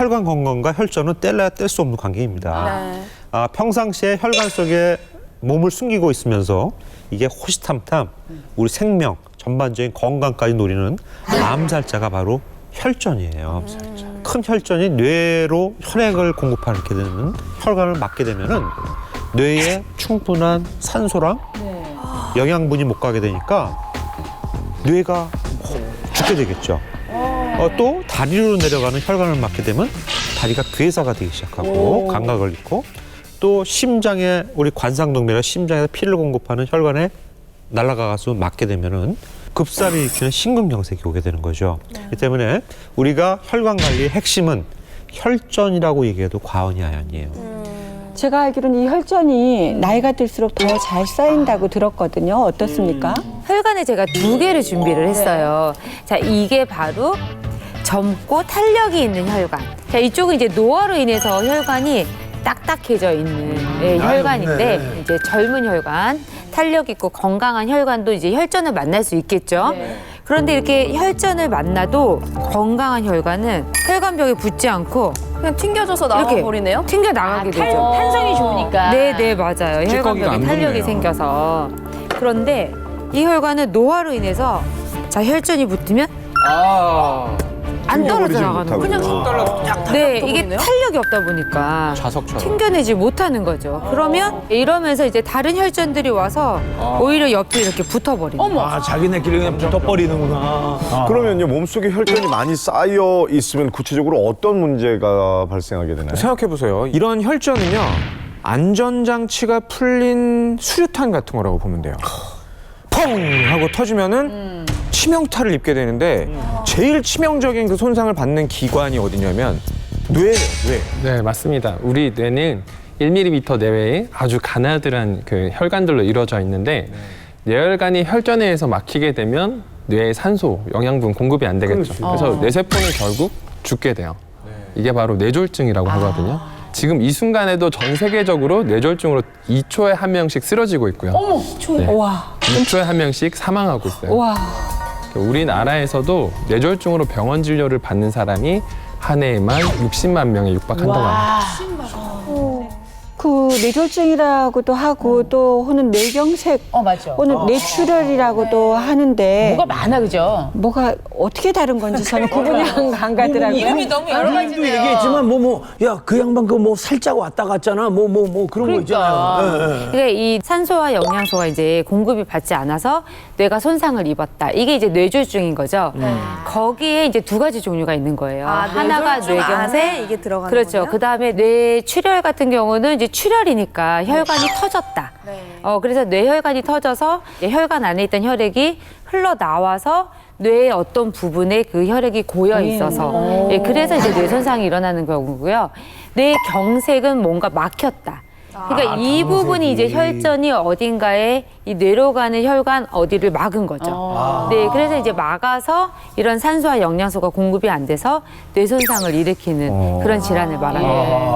혈관 건강과 혈전은 뗄래야 뗄 수 없는 관계입니다. 아, 평상시에 혈관 속에 몸을 숨기고 있으면서 이게 호시탐탐 우리 생명 전반적인 건강까지 노리는 암살자가 바로 혈전이에요. 큰 혈전이 뇌로 혈액을 공급하게 되는 혈관을 막게 되면은 뇌에 충분한 산소랑 영양분이 못 가게 되니까 뇌가 죽게 되겠죠. 어, 또 다리로 내려가는 혈관을 막게 되면 다리가 괴사가 되기 시작하고 감각을 잃고 또 심장에 우리 관상동맥이나 심장에서 피를 공급하는 혈관에 날아가서 맞게 되면은 급사를 일으키는 심근경색이 오게 되는 거죠. 이 때문에 우리가 혈관 관리의 핵심은 혈전이라고 얘기해도 과언이 아니에요. 제가 알기로는 이 혈전이 나이가 들수록 더 잘 쌓인다고 들었거든요. 어떻습니까? 혈관에 제가 두 개를 준비를 했어요. 자, 이게 바로 젊고 탄력이 있는 혈관. 자, 이쪽은 이제 노화로 인해서 혈관이 딱딱해져 있는 예, 혈관인데 이제 젊은 혈관, 탄력 있고 건강한 혈관도 이제 혈전을 만날 수 있겠죠. 그런데 이렇게 혈전을 만나도 건강한 혈관은 혈관벽에 붙지 않고 그냥 튕겨져서 이렇게 나와버리네요. 튕겨 나가게 되죠. 탄성이 좋으니까. 네, 네, 맞아요. 혈관벽에 안 탄력이 붙네요. 생겨서. 그런데 이 혈관은 노화로 인해서 자, 혈전이 붙으면 아 안 떨어져 나가는 거예요. 그냥 네, 이게? 탄력이 없다 보니까 자석처럼. 튕겨내지 못하는 거죠. 그러면 이러면서 이제 다른 혈전들이 와서 오히려 옆에 이렇게 붙어버리는 아, 자기네끼리 그냥 붙어버리는구나. 그러면요 몸속에 혈전이 많이 쌓여 있으면 구체적으로 어떤 문제가 발생하게 되나요? 생각해 보세요. 이런 혈전은요 안전장치가 풀린 수류탄 같은 거라고 보면 돼요. 펑 하고 터지면은 치명타를 입게 되는데 제일 치명적인 그 손상을 받는 기관이 어디냐면 뇌예요, 뇌. 네, 맞습니다. 우리 뇌는 1mm 내외의 아주 가나들한 그 혈관들로 이루어져 있는데 뇌혈관이 혈전에 의해서 막히게 되면 뇌에 산소, 영양분 공급이 안 되겠죠. 그래서 뇌세포는 결국 죽게 돼요. 이게 바로 뇌졸중이라고 하거든요. 지금 이 순간에도 전 세계적으로 뇌졸중으로 2초에 한 명씩 쓰러지고 있고요. 네. 와, 2초에 한 명씩 사망하고 있어요. 와. 우리나라에서도 뇌졸중으로 병원 진료를 받는 사람이 한 해에만 60만 명에 육박한다고 합니다. 그 뇌졸중이라고도 하고 또 혹은 뇌경색 어, 맞죠. 혹은 뇌출혈이라고도 하는데 뭐가 많아, 그죠? 뭐가 어떻게 다른 건지 저는 구분이 안, 안 가더라고요. 이름이 너무 여러 도 가지네요. 얘기했지만 뭐 뭐 야 그 양반 그 뭐 살짝 왔다 갔잖아 뭐 뭐 뭐 그런 거 있잖아요. 예, 예. 그러니까 이 산소와 영양소가 이제 공급이 받지 않아서 뇌가 손상을 입었다. 이게 이제 뇌졸중인 거죠. 거기에 이제 두 가지 종류가 있는 거예요. 아, 하나가 뇌경색, 이게 들어가는 그렇죠. 그 다음에 뇌출혈 같은 경우는 이제 출혈이니까 혈관이 터졌다. 어 그래서 뇌혈관이 터져서 이제 혈관 안에 있던 혈액이 흘러 나와서 뇌의 어떤 부분에 그 혈액이 고여 있어서 예, 그래서 이제 뇌 손상이 일어나는 경우고요. 뇌 경색은 뭔가 막혔다. 그러니까 이 부분이 이제 혈전이 어딘가에 이 뇌로 가는 혈관 어디를 막은 거죠. 네, 그래서 이제 막아서 이런 산소와 영양소가 공급이 안 돼서 뇌 손상을 일으키는 그런 질환을 말하는 거예요.